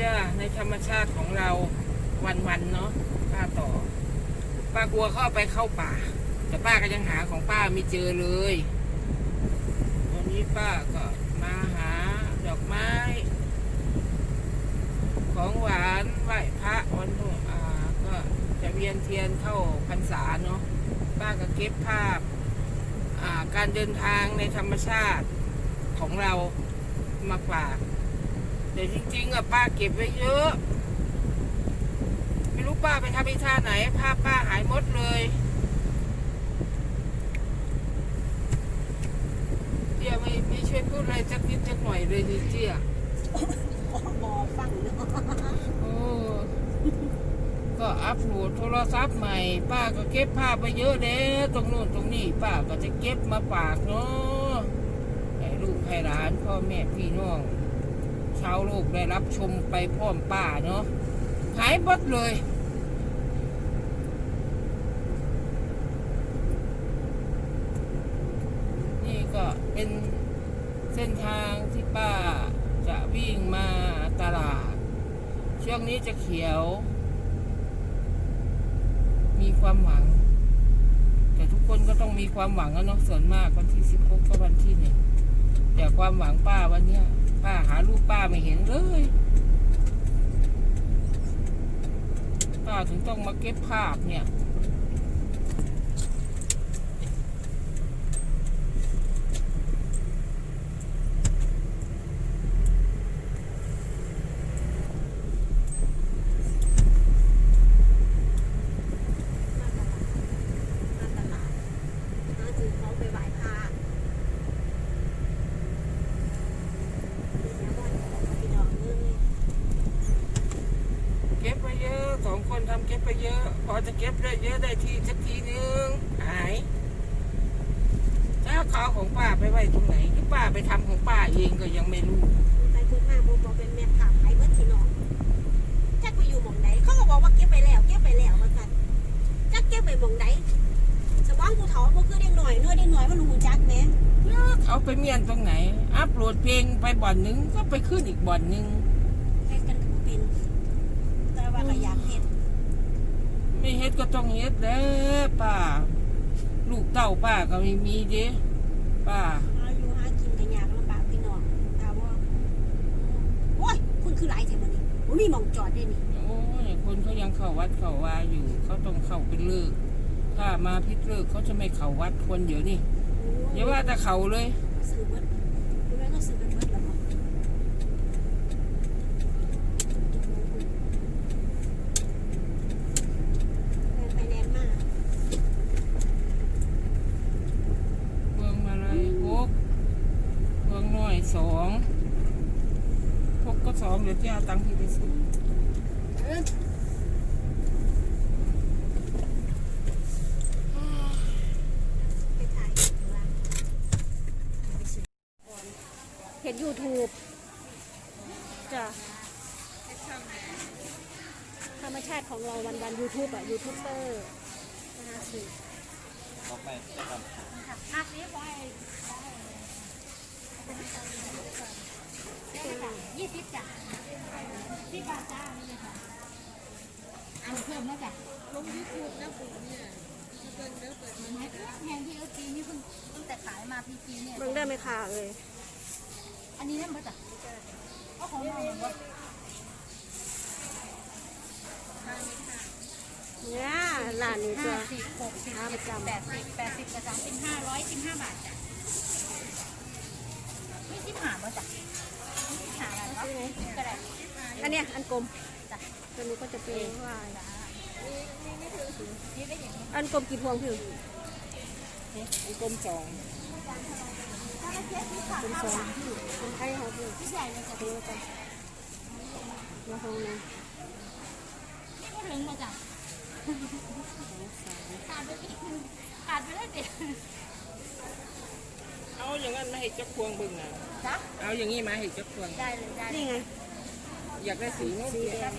จ้าในธรรมชาติของเราวันๆเนาะป้าต่อ ป้ากลัวเข้าไปเข้าป่า แต่ป้าก็ยังหาของป้าไม่เจอเลยวันนี้ป้าก็มาหาดอกไม้ ของหวานไหว้พระวันพรุ่งอ่าก็จะเวียนเทียนเข้าพรรษาเนาะป้าก็เก็บภาพอ่าการเดินทางในธรรมชาติของเรามาฝาก แต่จริงๆอะป้าเก็บไว้เยอะ ไม่รู้ป้าไปทำอีท่าไหนภาพป้าหายหมดเลยเจียไม่ไม่ช่วยพูดอะไรสักนิดสักหน่อยเลยสิเจียบอฟังเนาะโอ้ก็อัพโหลดโทรศัพท์ใหม่ ป้าก็เก็บภาพไปเยอะเด้ตรงนู้นตรงนี้ ป้าก็จะเก็บมาฝากเนาะให้ลูกให้หลานพ่อแม่พี่น้อง ชาวโลกได้รับชมไปพร้อมป้าเนาะหายหมดเลย นี่ก็เป็นเส้นทางที่ป้าจะวิ่งมาตลาด ช่วงนี้จะเขียว มีความหวัง แต่ทุกคนก็ต้องมีความหวังอะเนาะส่วนมากวันที่สิบหกก็วันที่หนึ่ง แต่ความหวังป้าวันเนี้ย ป้าหาลูกป้าไม่เห็นเลย ป้าถึงต้องมาเก็บภาพเนี่ย มาตลาดมาซื้อของไปไหว้พระเดี๋ยวก่อนพี่น้องเอ้ย เก็บไปเยอะสองคนทำ เก็บไปเยอะพอจะเก็บได้เยอะได้ทีสักทีนึง หายถ้าเขาของป้าไปไว้ตรงไหนที่ป้าไปทำของป้าเองก็ยังไม่รู้ ไปพูดมาโมบอกเป็นแม่ข่าวไอ้เบิร์ดพี่น้องจักไปอยู่หม่องไหนเขาก็บอกว่าเก็บไปแล้วเก็บไปแล้วว่ากันจักเก็บไปหม่องไหนสมองผู้เฒ่าบ่คือเด็กหน่อยเน้อยเด็กหน่อยมันรู้จักแหมเอาไปเมียนตรงไหน อัพโหลดเพลงไปบ่อนหนึงก็ไปขึ้นอีกบ่อนหนึง เฮ็ดกันก็บ่เป็น แต่ว่าก็อยากเฮ็ด ไม่เฮ็ดก็ต้องเฮ็ดเด้อป้า ลูกเต้าป้าก็ไม่มีเด้ป้า หาอยู่หากินก็ยากลำบากพี่น้องแต่ว่าโอ้ยคุณคือหลายแท้มื้อนี้บ่มีหม่องจอดเด้นี่ โอ้ยคนเขายังเข้าวัดเข้าวาอยู่ เขาต้องเข้าเป็นเลิก ถ้ามาพิดเลิกเขาจะไม่เข้าวัดคนเดี๋ยวนี้อย่าว่าแต่เขาเลย ซื้อเบิดคุณแม่ก็ซื้อเป็นเบิดแล้วบ่แล่นไปแล่นมา เมืองมาลัยหกเมืองน้อย สองพกก็สองเดี๋ยวจะเอาตังค์ที่ไปซื้อเอิ้นไปถ่ายข้างล่างเห็น YouTube จ้ะธรรมชาติของเราวันวันยูทูบอะยูทูบเบอร์นะคะสิต่อไปจะทภาพนี้ไว้ไหมคะยี่สิบจ้ะสิบบาทจ้านี่ค่ะเอาเพิ่มแล้วจ้ะลงยูทูบนะผมเนี่ยเปิดเปิดเปิดมันให้แพงที่เออปีนี้เพิ่งตั้งแต่ขายมาปีปีเนี่ยเบิ่งได้ไหมคะเอ้ยอันนี้นั่นมาจ้ะเอาของเราเหรอเนี่ยร้านนี้ห้าสิบหกสิบเจ็ดสิบแปดสิบแปดสิบกับสามสิบห้าร้อยสิบห้าบาทจ้ะ ห้าบาทจ้ะไม่สิบห้าบาทเนาะก็ได้อันเนี้ยอันกลมจ้ะตัวนี้ก็จะเป็นว่านี่ได้อย่างนี้อันกลมกี่พวงพี่อันกลมสองถ้าไม่เทียบที่ขาดกลมสองพี่คนไทยเขาพี่พี่ใหญ่เลยจ้ะดูแล้วกันมาห้องนึงนี่ก็ถึงมาจ้ะขาดไปอีกขาดไปได้เด็ด เอาอย่างนั้นมาให้เจ้าพวงบึงอะจ้ะเอาอย่างนี้มาให้เจ้าพวง ได้เลยได้นี่ไง อยากได้สีนู้นสีแดง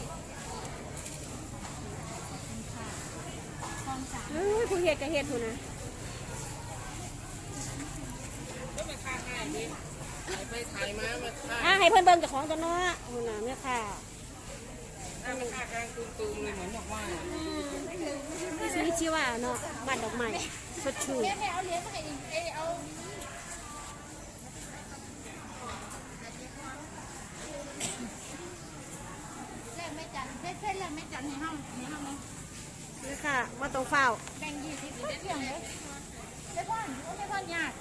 ทองสามเฮ้ยผู้เฮ็ดก็เฮ็ดผู้นะก็มาค่าให้ดิไปถ่ายมามาค่าอะให้เพิ่นเบิ่งเจ้าของตัวเนาะผู้น่ะแม่ค่ะเหน้ามันค่ากลางตูมๆเลยเหมือนดอกไม้ชนิดชื่อว่าเนาะบ้านดอกไม้สดชื่นแม่เอาเหรียญมาให้อีกเอ้ยเอาแลกไม่จันเส้นเส้นแลก ไม่จันในห้องในห้องนี้นี่ค่ะว่าตรงเฝ้าแบ่งยี่สิบเที่ยงเลยได้พ่อนโอ้ได้พ่อนยาก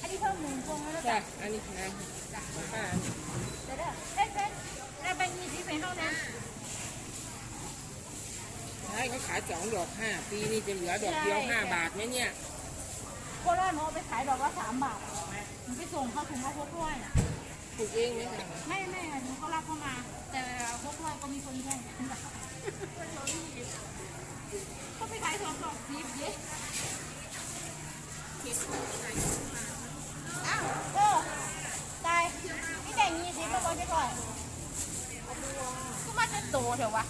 อันนี้เพิ่มหนึ่งพวงแล้วจ้ะจ้ะอันนี้นะป้าเดี๋ยวเด้อเอ้ยเส้นแล้วแบ่งยี่สิบไปห้องนะให้เขาขายสองดอกห้าปีนี่จะเหลือดอกเดียวห้าบาทไหมเนี่ยโคราชเอาไปขายดอกละสามบาทมันไปส่งเข้าถุงละหกร้อยน่ะ ปลูกเองไหมจ๊ะไม่ไม่หนูเขารับเข้ามา แต่หกร้อยก็มีคนแย่งเขาไปขายสองดอกสิบเย้อ้าวโอ้ตายนี่แบ่งยี่สิบแล้วก็จะก่อนก็มาจะโตเถอะวะ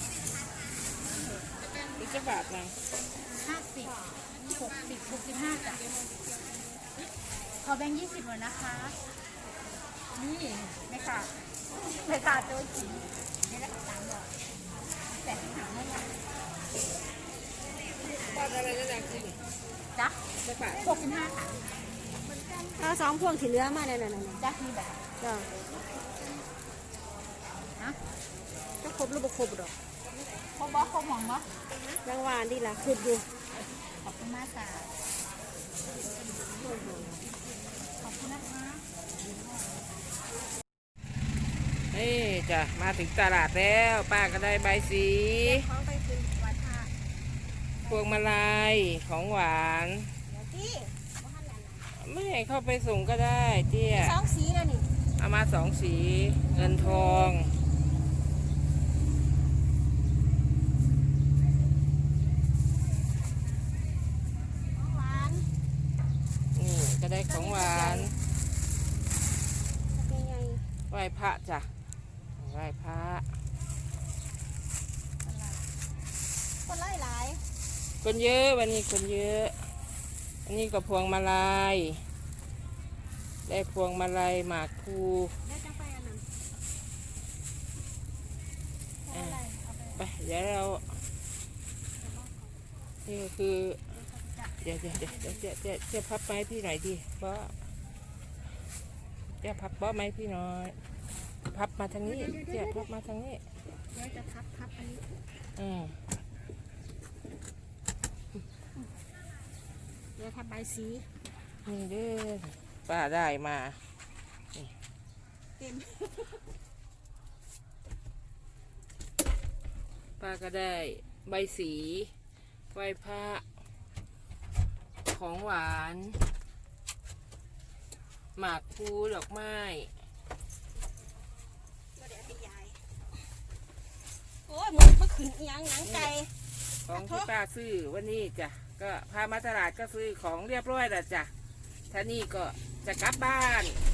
นี่จะบาทนะห้าสิบหกสิบหกสิบห้าจ้ะขอแบ่งยี่สิบหน่อยนะคะ นี่ไม่ขาดไม่ขาดตัวจริงไม่ได้สามดอกแต่ที่หาไม่ได้บาทอะไรนั่นแหละจริงจ้ะจะบาทหกสิบห้าค่ะถ้าสองพวงที่เหลือมาเนี่ยนั่นน่ะจ้ะมีแบบจ้ะนะก็ครบหรือบ่ครบดอกครบบ่ครบหวังบ่ยังหวานดีล่ะคืออยู่ขอบคุณมากค่ะขอบคุณ นะคะนี่จ้ะมาถึงตลาดแล้วป้าก็ได้ใบสีเขาไปซื้อวัดท่าพวงมาลัยของหวานเดี๋ยวพี่ไม่ให้เข้าไปส่งก็ได้เจี๊ยสองสีแล้วนี่เอามาสองสีเงินทอง หวาน นี่ก็ ได้ของหวานเป็นไงไหว้พระจ้ะไหว้พระคนไล่หลายคนเยอะวันนี้คนเยอะ อันนี้ก็พวงมาลัยได้พวงมาลัยหมากภูได้จังไปอันนั้นอ่าไปเดี๋ยวเรานี่ก็คือ เดี๋ยวเดี๋ยวเดี๋ยวเดี๋ยวเดี๋ยวเดี๋ยวพับไม้พี่หน่อยดิเพราะเดี๋ยวพับเบ้าไม้พี่หน่อย พับมาทางนี้เดี๋ยวพับมาทางนี้เดี๋ยวจะพับพับอันนี้อืมเดี๋ยวทับใบสีนี่เด้อป้าได้มาเต็มป้าก็ได้ใบสีไหว้พระ ของหวาน หมากพลูดอกไม้ก็เดี๋ยวไปยายโอ้ยมันมาขึ้นอีหยังหนังไก่ของที่ป้าซื้อวันนี้จ้ะก็พามาตลาดก็ซื้อของเรียบร้อยแล้วจ้ะท่านี่ก็จะกลับบ้านโ